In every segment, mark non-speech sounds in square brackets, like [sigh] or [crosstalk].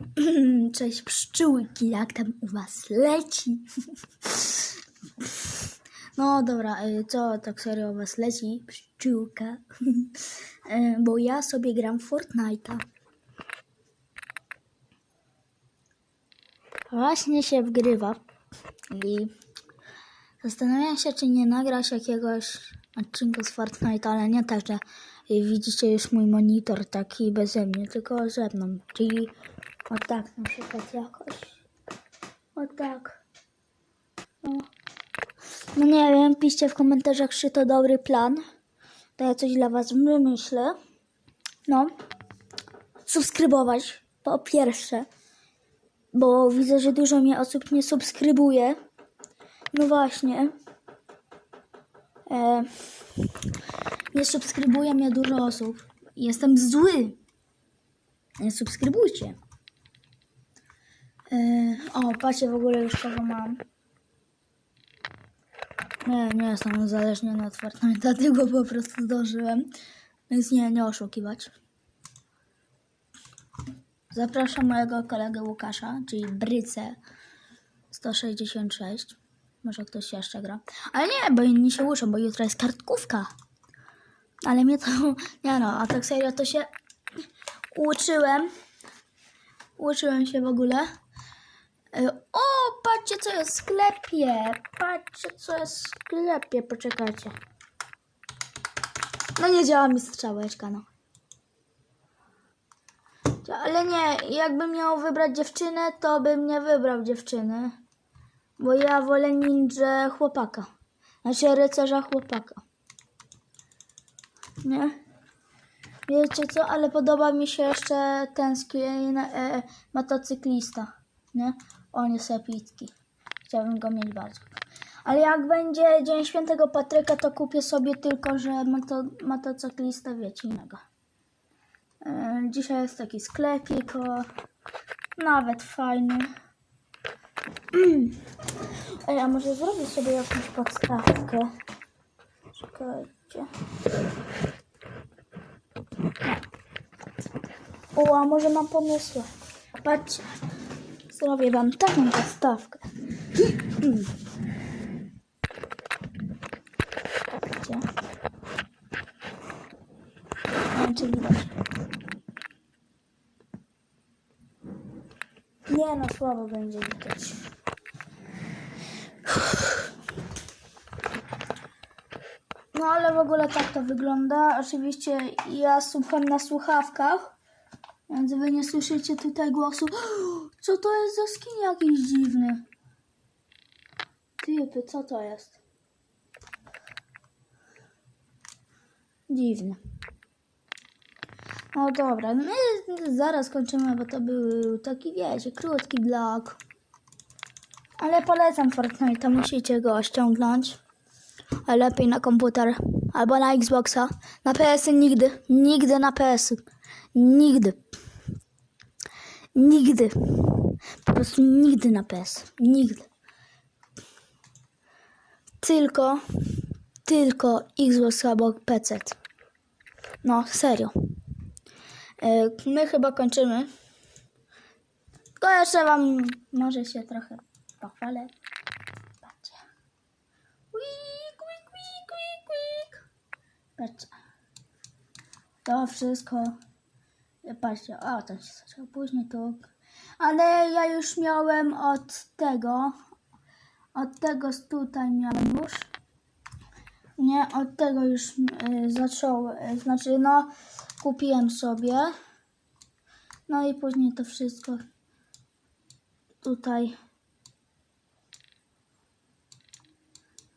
[clears throat] Cześć pszczółki, jak tam u was leci? No dobra, y, co tak serio u was leci? Pszczółka. [laughs] Y, Bo ja sobie gram Fortnite'a. Właśnie się wgrywa i zastanawiam się, czy nie nagrać jakiegoś odcinku z Fortnite'a, ale nie tak, że widzicie już mój monitor taki beze mnie, tylko ze mną, czyli o tak na przykład jakoś. O tak. No. no nie wiem, piszcie w komentarzach, czy to dobry plan. To ja coś dla was wymyślę. No. Subskrybować po pierwsze. Bo widzę, że dużo mnie osób nie subskrybuje. No właśnie. E, nie subskrybuje mnie dużo osób. Jestem zły. Nie subskrybujcie. E, o, patrzcie w ogóle już kogo mam. Nie, nie jestem uzależniony od Fortnite, [laughs] dlatego po prostu zdążyłem. Więc nie, nie oszukiwać. Zapraszam mojego kolegę Łukasza, czyli Bryce 166. Może ktoś jeszcze gra. Ale nie, bo inni się uczą, bo jutro jest kartkówka. Ale mnie to... [laughs] Nie no, a tak serio to się uczyłem. Uczyłem się w ogóle. Y, O, patrzcie co jest w sklepie. Patrzcie co jest w sklepie. Poczekajcie. No nie działa mi strzałeczka, no. Ale nie, jakbym miał wybrać dziewczynę, to bym nie wybrał dziewczyny. Bo ja wolę ninja chłopaka. Znaczy rycerza chłopaka. Nie? Wiecie co, ale podoba mi się jeszcze ten skin e, motocyklista. Nie? On jest epicki. Chciałbym go mieć bardzo. Ale jak będzie Dzień Świętego Patryka, to kupię sobie tylko, że moto, motocyklista wiecie innego. E, Dzisiaj jest taki sklepik, o, nawet fajny. [clears throat] Ej, a może zrobię sobie jakąś podstawkę? Czekajcie. O, a może mam pomysły. Patrzcie. Zrobię wam taką podstawkę. Patrzcie. Nie wiem, czy widać. Nie no, słabo będzie widać. No ale w ogóle tak to wygląda. Oczywiście ja słucham na słuchawkach, więc wy nie słyszycie tutaj głosu. Co to jest za skin jakiś dziwny? Typy, co to jest? Dziwny. No dobra, my zaraz kończymy, bo to był taki, wiecie, krótki vlog. Ale polecam Fortnite, musicie go ściągnąć. A lepiej na komputer albo na Xboxa. Na PS nigdy, nigdy na PS. Nigdy. Nigdy. Po prostu nigdy na PS. Nigdy. Tylko, tylko Xbox albo PC. No, serio. E, My chyba kończymy. Tylko jeszcze wam może się trochę pochwalę. Patrzcie. Quick, quick, quick, quick, quick. Patrzcie. To wszystko. Patrzcie, o, to się zaczęło później to. Ale ja już miałem od tego. Od tego tutaj miałem już. Nie, od tego już y, zaczął, y, znaczy no, kupiłem sobie. No i później to wszystko tutaj.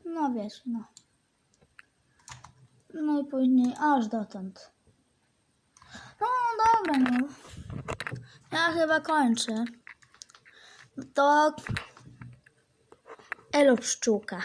No wiesz, no. No i później aż dotąd. Dobra, no. Ja chyba kończę. To Elo pszczółka.